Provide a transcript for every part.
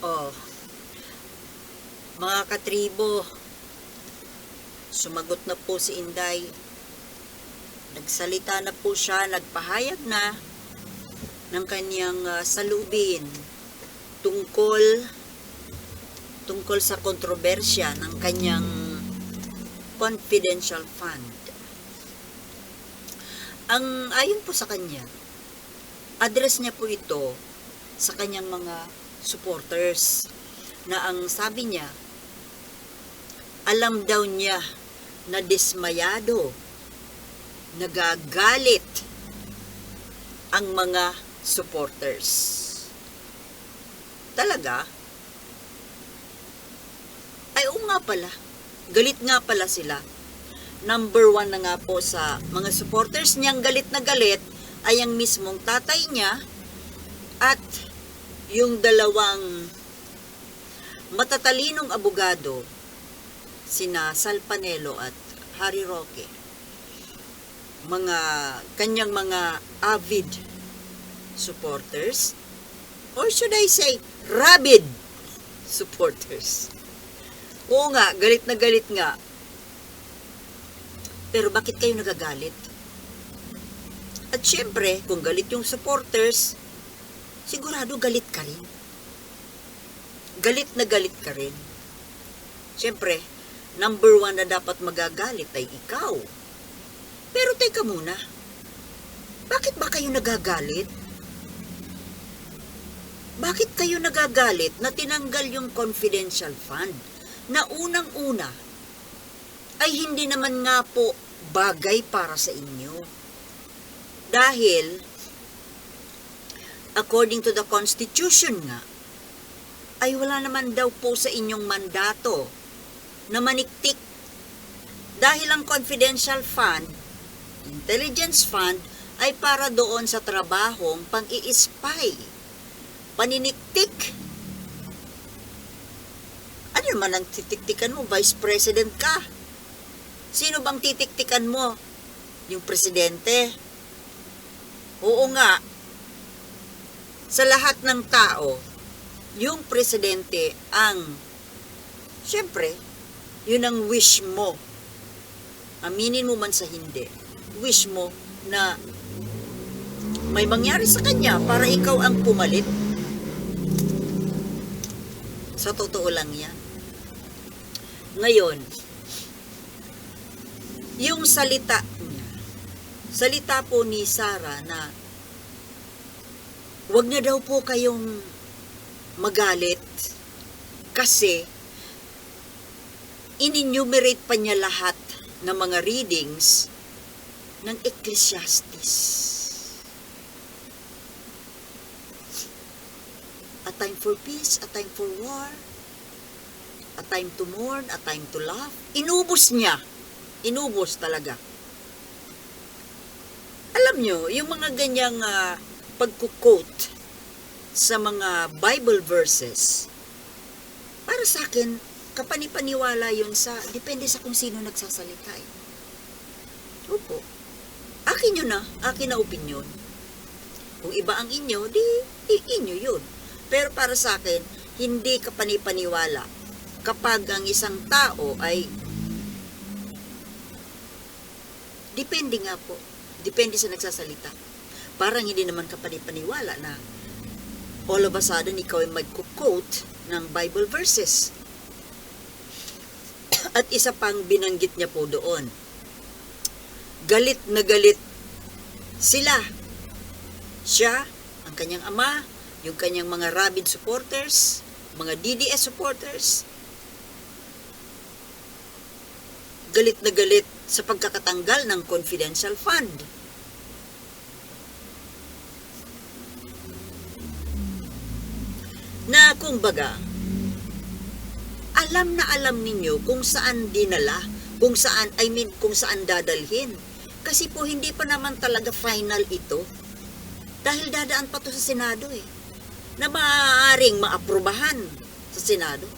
Oh. Mga katribo, sumagot na po si Inday. Nagsalita na po siya, nagpahayag na ng kanyang ah, salubin tungkol tungkol sa kontrobersya ng kanyang confidential fund. Ang ayon po sa kanya, address niya po ito sa kanyang mga supporters na ang sabi niya, alam daw niya na dismayado, nagagalit ang mga supporters. Talaga? Ay, oo nga pala. Galit nga pala sila. Number one na nga po sa mga supporters niyang galit na galit ay ang mismong tatay niya at yung dalawang matatalinong abogado, sina Sal Panelo at Harry Roque. Mga kanyang mga avid supporters or should I say rabid supporters. Oo nga, galit na galit nga. Pero bakit kayo nagagalit? At syempre, kung galit yung supporters, sigurado galit ka rin. Galit na galit ka rin. Syempre, number one na dapat magagalit ay ikaw. Pero teka muna, bakit ba kayo nagagalit? Bakit kayo nagagalit na tinanggal yung confidential fund na unang-una ay hindi naman nga po bagay para sa inyo? Dahil, according to the Constitution nga, ay wala naman daw po sa inyong mandato na maniktik dahil ang confidential fund, intelligence fund, ay para doon sa trabahong pang-i-spy, paniniktik. Ano naman ang titiktikan mo? Vice President ka. Sino bang titiktikan mo? Yung presidente? Oo nga. Sa lahat ng tao, yung presidente ang, syempre, yun ang wish mo. Aminin mo man sa hindi. Wish mo na may mangyari sa kanya para ikaw ang pumalit. Sa totoo lang yan. Ngayon, yung salita niya, salita po ni Sarah na wag na daw po kayong magalit kasi in-enumerate pa niya lahat ng mga readings ng Ecclesiastes. A time for peace, a time for war, a time to mourn, a time to laugh. Inubos niya. Inubos talaga. Alam nyo, yung mga ganyang uh, pagkukote sa mga Bible verses, para sa akin, kapanipaniwala yun sa, depende sa kung sino nagsasalita eh. Opo. Akin yun na, akin na opinion. Kung iba ang inyo, di, di inyo yun. Pero para sa akin, hindi kapanipaniwala kapag ang isang tao ay depende nga po. Depende sa nagsasalita. Parang hindi naman kapanipaniwala na all of a sudden ikaw ay magkukote ng Bible verses. At isa pang binanggit niya po doon. Galit na galit sila. Siya, ang kanyang ama, yung kanyang mga rabid supporters, mga DDS supporters, galit na galit sa pagkakatanggal ng confidential fund. Na kung baga, alam na alam ninyo kung saan dinala, kung saan, I mean, kung saan dadalhin. Kasi po hindi pa naman talaga final ito. Dahil dadaan pa to sa Senado eh. Na maaaring maaprubahan sa Senado.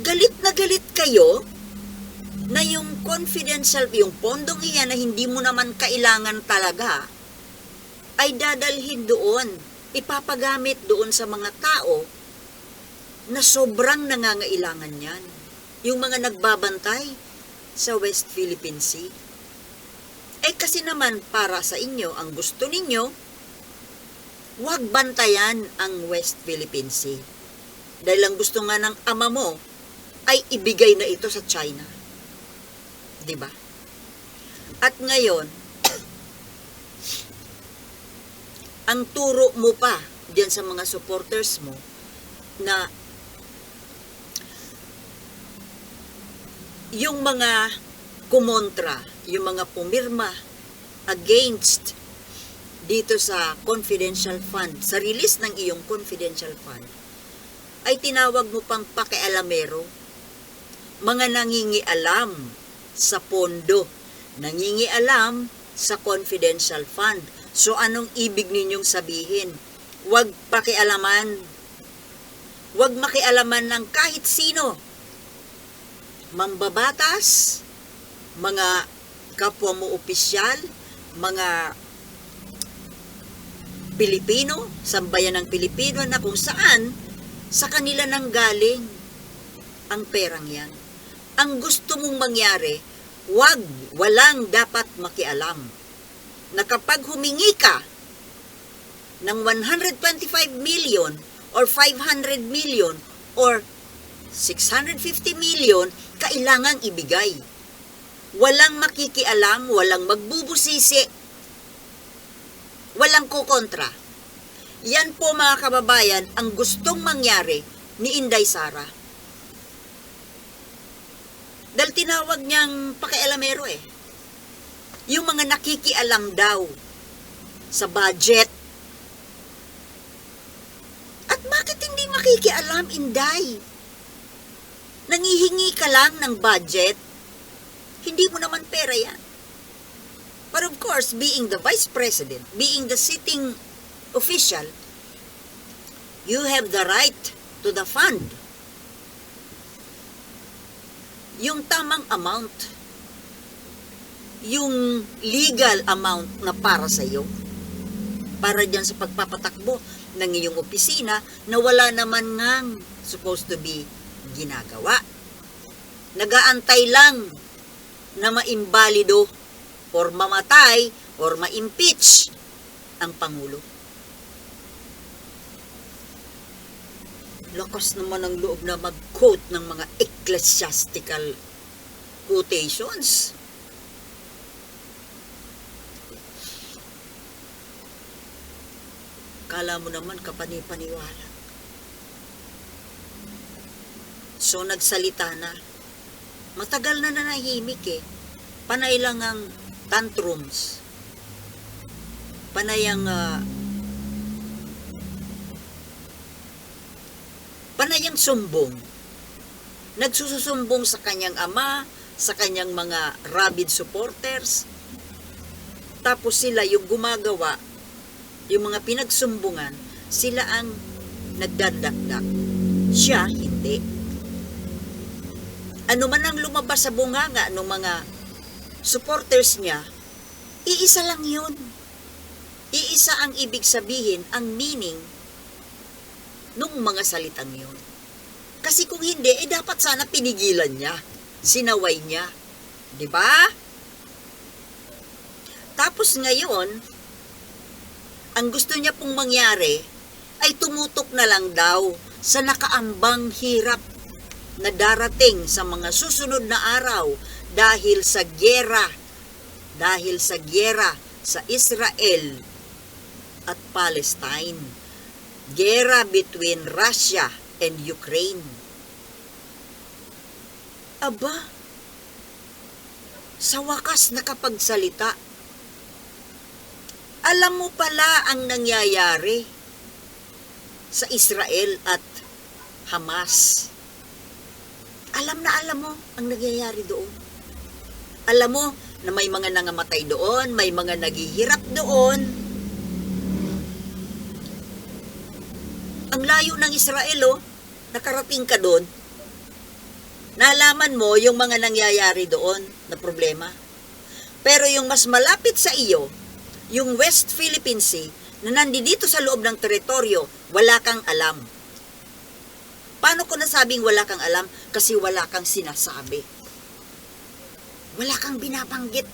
Galit na galit kayo na yung confidential, yung pondong iyan na hindi mo naman kailangan talaga, ay dadalhin doon ipapagamit doon sa mga tao na sobrang nangangailangan yan. Yung mga nagbabantay sa West Philippine Sea. Eh kasi naman para sa inyo, ang gusto ninyo, huwag bantayan ang West Philippine Sea. Dahil ang gusto nga ng ama mo ay ibigay na ito sa China. ba? At ngayon, ang turo mo pa diyan sa mga supporters mo na yung mga kumontra, yung mga pumirma against dito sa confidential fund, sa release ng iyong confidential fund, ay tinawag mo pang pakialamero, mga nangingialam sa pondo, nangingialam sa confidential fund. So anong ibig ninyong sabihin? Huwag pakialaman, huwag makialaman ng kahit sino. Mambabatas, mga kapwa mo opisyal, mga Pilipino, sambayan ng Pilipino na kung saan sa kanila nang galing ang perang yan. Ang gusto mong mangyari, wag, walang dapat makialam. Na kapag humingi ka ng 125 million or 500 million or 650 million, kailangang ibigay. Walang makikialam, walang magbubusisi, walang kukontra. Yan po mga kababayan ang gustong mangyari ni Inday Sara. Dahil tinawag niyang pakialamero eh. Yung mga nakikialam daw sa budget. At bakit hindi makikialam, Inday? Nangihingi ka lang ng budget. Hindi mo naman pera yan. But of course, being the vice president, being the sitting official, you have the right to the fund. Yung tamang amount, yung legal amount na para sa iyo, para dyan sa pagpapatakbo ng iyong opisina na wala naman ngang supposed to be ginagawa. Nagaantay lang na maimbalido or mamatay or ma-impeach ang Pangulo. Lakas naman ang loob na mag-quote ng mga ecclesiastical quotations. Kala mo naman kapani-paniwala. So nagsalita na. Matagal na nanahimik eh. Panay lang ang tantrums. Panay ang ah, panay ang sumbong. Nagsususumbong sa kanyang ama, sa kanyang mga rabid supporters. Tapos sila yung gumagawa, yung mga pinagsumbungan, sila ang nagdadakdak. Siya, hindi. Ano man ang lumabas sa bunganga ng mga supporters niya, iisa lang yun. Iisa ang ibig sabihin, ang meaning nung mga salitang yun. Kasi kung hindi, eh dapat sana pinigilan niya. Sinaway niya. Di ba? Tapos ngayon, ang gusto niya pong mangyari ay tumutok na lang daw sa nakaambang hirap na darating sa mga susunod na araw dahil sa gyera, dahil sa gyera sa Israel at Palestine. Gyera between Russia and Ukraine. Aba, sa wakas nakapagsalita. Alam mo pala ang nangyayari sa Israel at Hamas. Alam na alam mo ang nangyayari doon. Alam mo na may mga nangamatay doon, may mga naghihirap doon. Ang layo ng Israel, oh, nakarating ka doon. Nalaman mo yung mga nangyayari doon na problema. Pero yung mas malapit sa iyo, yung West Philippine Sea, na nandito sa loob ng teritoryo, wala kang alam. Paano ko nasabing wala kang alam? Kasi wala kang sinasabi. Wala kang binabanggit.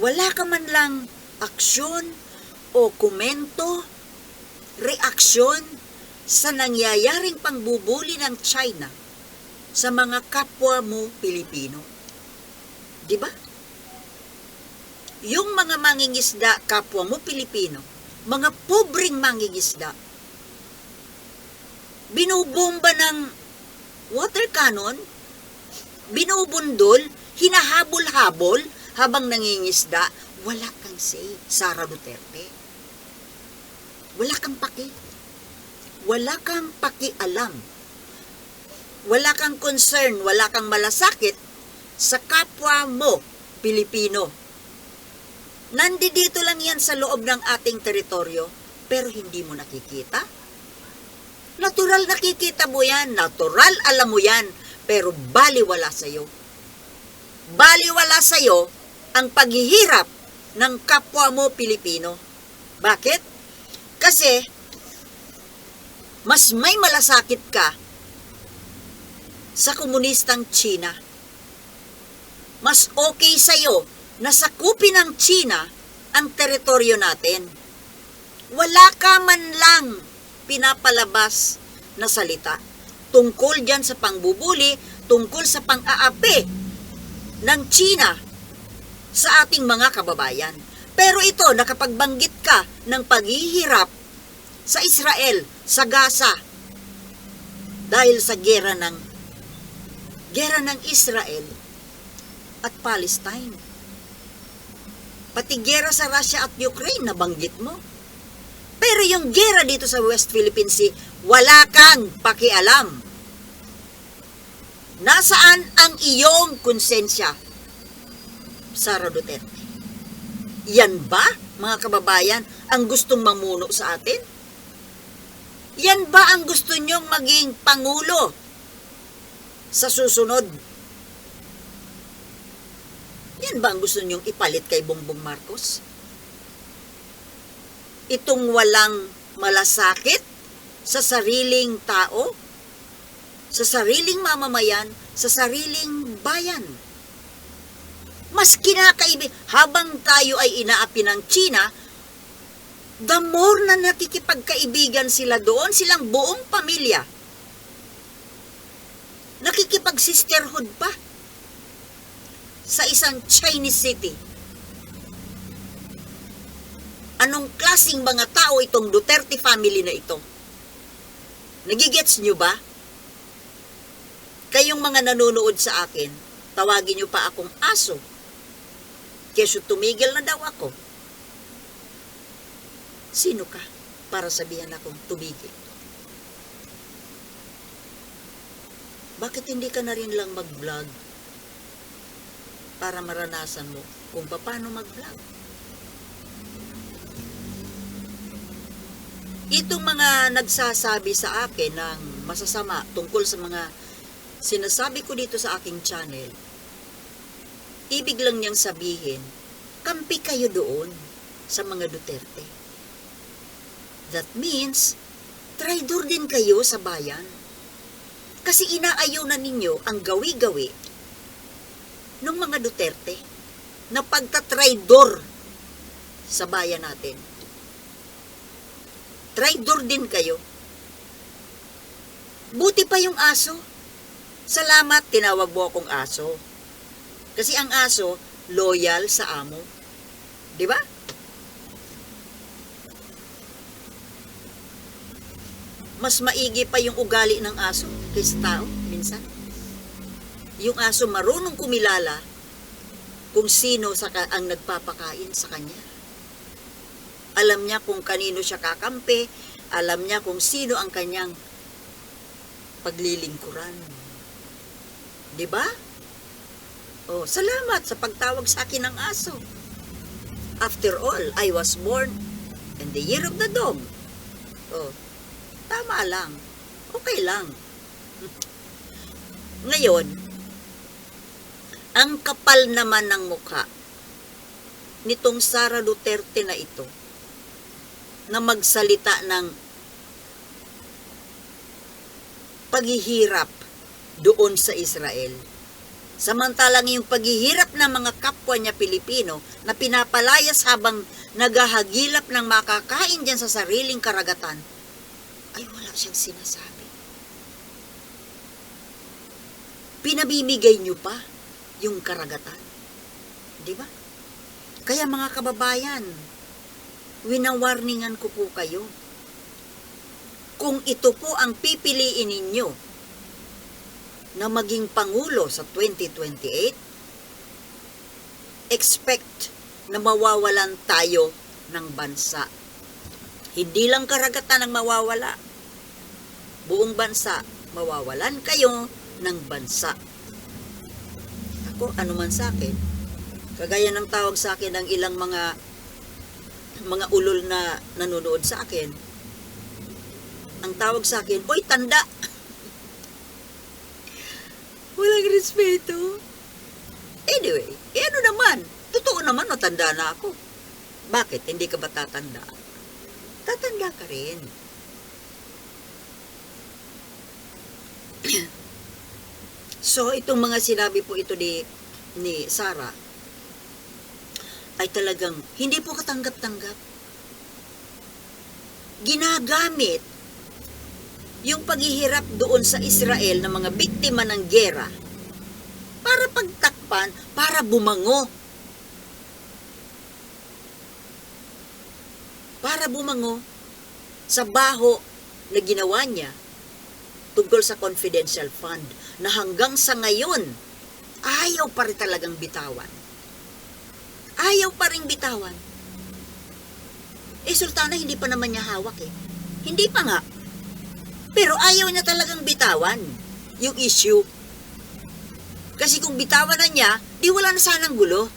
Wala ka man lang aksyon o komento, reaksyon sa nangyayaring pangbubuli ng China sa mga kapwa mo Pilipino. Di ba? Yung mga mangingisda, kapwa mo Pilipino, mga pobreng mangingisda, binubomba ng water cannon, binubundol, hinahabol-habol habang nangingisda, wala kang say, Sara Duterte. Wala kang paki. Wala kang pakialam. Wala kang concern, wala kang malasakit sa kapwa mo, Pilipino. Nandito lang yan sa loob ng ating teritoryo, pero hindi mo nakikita. Natural nakikita mo yan, natural alam mo yan, pero baliwala sa'yo. Baliwala sa'yo ang paghihirap ng kapwa mo Pilipino. Bakit? Kasi, mas may malasakit ka sa komunistang China. Mas okay sa'yo na sakupin ng China ang teritoryo natin. Wala ka man lang pinapalabas na salita tungkol dyan sa pangbubuli, tungkol sa pang-aapi ng China sa ating mga kababayan. Pero ito, nakapagbanggit ka ng paghihirap sa Israel, sa Gaza, dahil sa gera ng gera ng Israel at Palestine. Pati gera sa Russia at Ukraine, nabanggit mo. Pero yung gera dito sa West Philippine Sea, wala kang pakialam. Nasaan ang iyong konsensya? Sara Duterte. Yan ba, mga kababayan, ang gustong mamuno sa atin? Yan ba ang gusto nyong maging pangulo sa susunod? Yan ba ang gusto nyong ipalit kay Bongbong Marcos? Itong walang malasakit sa sariling tao, sa sariling mamamayan, sa sariling bayan. Mas kinakaibig, habang tayo ay inaapi ng China, the more na nakikipagkaibigan sila doon, silang buong pamilya. Nakikipag-sisterhood pa sa isang Chinese city. Anong klasing mga tao itong Duterte family na ito? Nagigets nyo ba? Kayong mga nanonood sa akin, tawagin nyo pa akong aso. Kesyo tumigil na daw ako. Sino ka para sabihan akong tumigil? Bakit hindi ka na rin lang mag-vlog para maranasan mo kung paano mag-vlog? Itong mga nagsasabi sa akin ng masasama tungkol sa mga sinasabi ko dito sa aking channel, ibig lang niyang sabihin, kampi kayo doon sa mga Duterte. That means, traidor din kayo sa bayan. Kasi inaayaw na ninyo ang gawi-gawi ng mga Duterte na pagtatraidor sa bayan natin. Traidor din kayo. Buti pa yung aso. Salamat, tinawag mo akong aso. Kasi ang aso, loyal sa amo. Di ba? Mas maigi pa yung ugali ng aso kaysa tao, minsan. Yung aso marunong kumilala kung sino sa ang nagpapakain sa kanya. Alam niya kung kanino siya kakampi, alam niya kung sino ang kanyang paglilingkuran. Di ba? Oh, salamat sa pagtawag sa akin ng aso. After all, I was born in the year of the dog. Oh, tama lang. Okay lang. Ngayon, ang kapal naman ng mukha nitong Sara Duterte na ito na magsalita ng paghihirap doon sa Israel. Samantalang yung paghihirap ng mga kapwa niya Pilipino na pinapalayas habang naghahagilap ng makakain dyan sa sariling karagatan, ay wala siyang sinasabi. Pinabibigay niyo pa yung karagatan. Di ba? Kaya mga kababayan, winawarningan ko po kayo. Kung ito po ang pipiliin ninyo na maging pangulo sa 2028, expect na mawawalan tayo ng bansa. Hindi lang karagatan ang mawawala. Buong bansa, mawawalan kayo ng bansa. Ako, ano man sa akin, kagaya ng tawag sa akin ng ilang mga mga ulol na nanonood sa akin, ang tawag sa akin, Oy, tanda! Walang respeto. Anyway, eh ano naman, totoo naman matanda na ako. Bakit? Hindi ka ba tatanda? Tatanda ka rin. so, itong mga sinabi po ito ni, ni Sarah, ay talagang hindi po katanggap-tanggap. Ginagamit yung paghihirap doon sa Israel ng mga biktima ng gera para pagtakpan, para bumango. Para bumango sa baho na ginawa niya tungkol sa confidential fund na hanggang sa ngayon ayaw pa rin talagang bitawan. Ayaw pa rin bitawan. Eh, Sultana, hindi pa naman niya hawak eh. Hindi pa nga. Pero ayaw niya talagang bitawan yung issue. Kasi kung bitawan na niya, di wala na sanang gulo.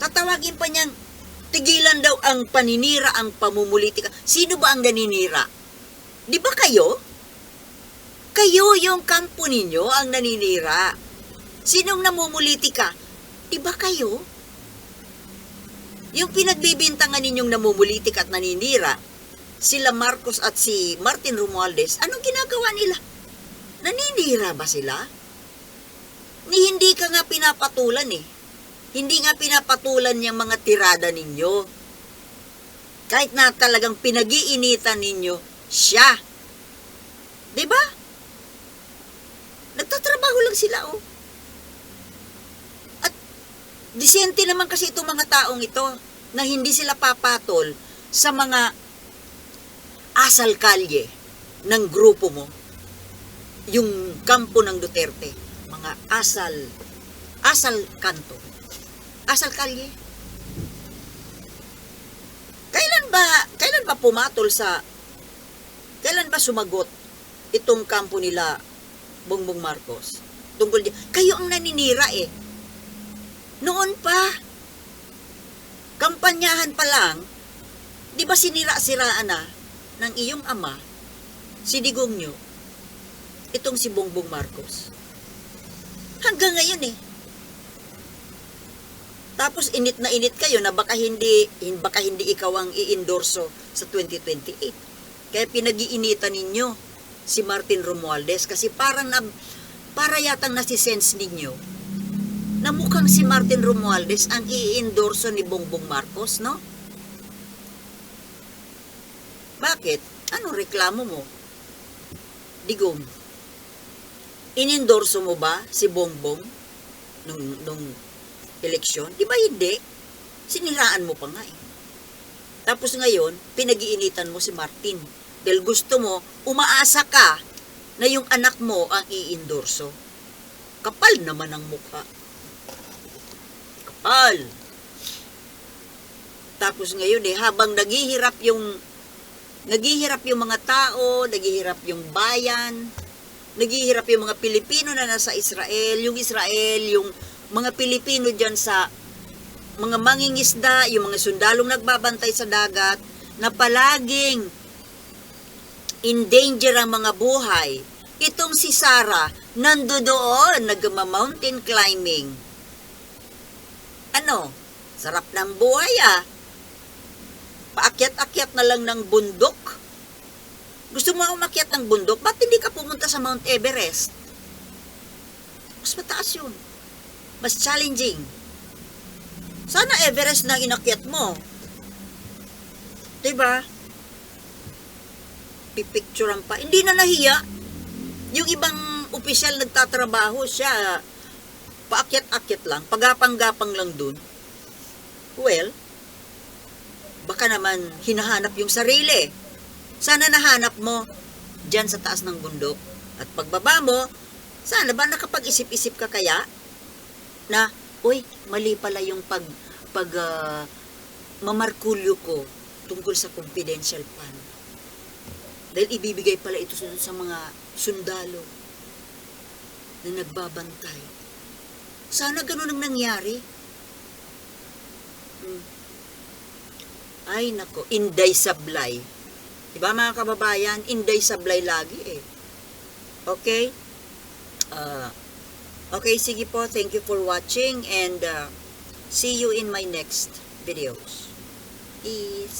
Tatawagin pa niyang tigilan daw ang paninira, ang pamumulitika. Sino ba ang naninira? Di ba kayo? Kayo yung kampo ninyo ang naninira. Sinong namumulitika? Di ba kayo? Yung pinagbibintangan ninyong namumulitik at naninira, sila Marcos at si Martin Romualdez, anong ginagawa nila? Naninira ba sila? Ni hindi ka nga pinapatulan eh. Hindi nga pinapatulan yung mga tirada ninyo. Kahit na talagang pinag-iinitan ninyo, siya. 'Di ba? Nagtatrabaho lang sila oh. At disente naman kasi itong mga taong ito na hindi sila papatol sa mga asal kalye ng grupo mo. Yung kampo ng Duterte, mga asal asal kanto. Asal kalye. Kailan ba kailan ba pumatol sa kailan ba sumagot itong kampo nila Bongbong Marcos? Tungkol di, kayo ang naninira eh. Noon pa, kampanyahan pa lang, di ba sinira-siraan na ng iyong ama, si Digong nyo, itong si Bongbong Marcos. Hanggang ngayon eh. Tapos init na init kayo na baka hindi, hin- baka hindi ikaw ang i-endorso sa 2028. Kaya pinag-iinitan ninyo si Martin Romualdez kasi parang na, para yatang nasisense ninyo na mukhang si Martin Romualdez ang i-endorso ni Bongbong Marcos, no? Bakit? Anong reklamo mo? Digong, inendorso mo ba si Bongbong nung, nung eleksyon? Di ba hindi? Siniraan mo pa nga eh. Tapos ngayon, pinag-iinitan mo si Martin. Dahil gusto mo, umaasa ka na yung anak mo ang i-endorso. Kapal naman ang mukha. Kapal. Tapos ngayon eh, habang naghihirap yung naghihirap yung mga tao, naghihirap yung bayan, naghihirap yung mga Pilipino na nasa Israel, yung Israel, yung mga Pilipino dyan sa mga mangingisda, yung mga sundalong nagbabantay sa dagat, na palaging in danger ang mga buhay. Itong si Sarah, nando doon, nagma-mountain climbing. Ano? Sarap ng buhay ah. paakyat-akyat na lang ng bundok. Gusto mo umakyat ng bundok, ba't hindi ka pumunta sa Mount Everest? Mas mataas yun. Mas challenging. Sana Everest na inakyat mo. 'Di ba? Pipicturean pa. Hindi na nahiya. Yung ibang opisyal nagtatrabaho siya, paakyat-akyat lang, pagapang-gapang lang dun. Well, baka naman hinahanap yung sarili. Sana nahanap mo dyan sa taas ng bundok. At pagbaba mo, sana ba nakapag-isip-isip ka kaya na, uy, mali pala yung pag, pag ah, mamarkulyo ko tungkol sa confidential fund. Dahil ibibigay pala ito sa, mga sundalo na nagbabantay. Sana ganun ang nangyari. Hmm. Ay, nako, inday sablay. Diba mga kababayan, inday sablay lagi eh. Okay? Uh, okay, sige po. Thank you for watching and uh, see you in my next videos. Peace.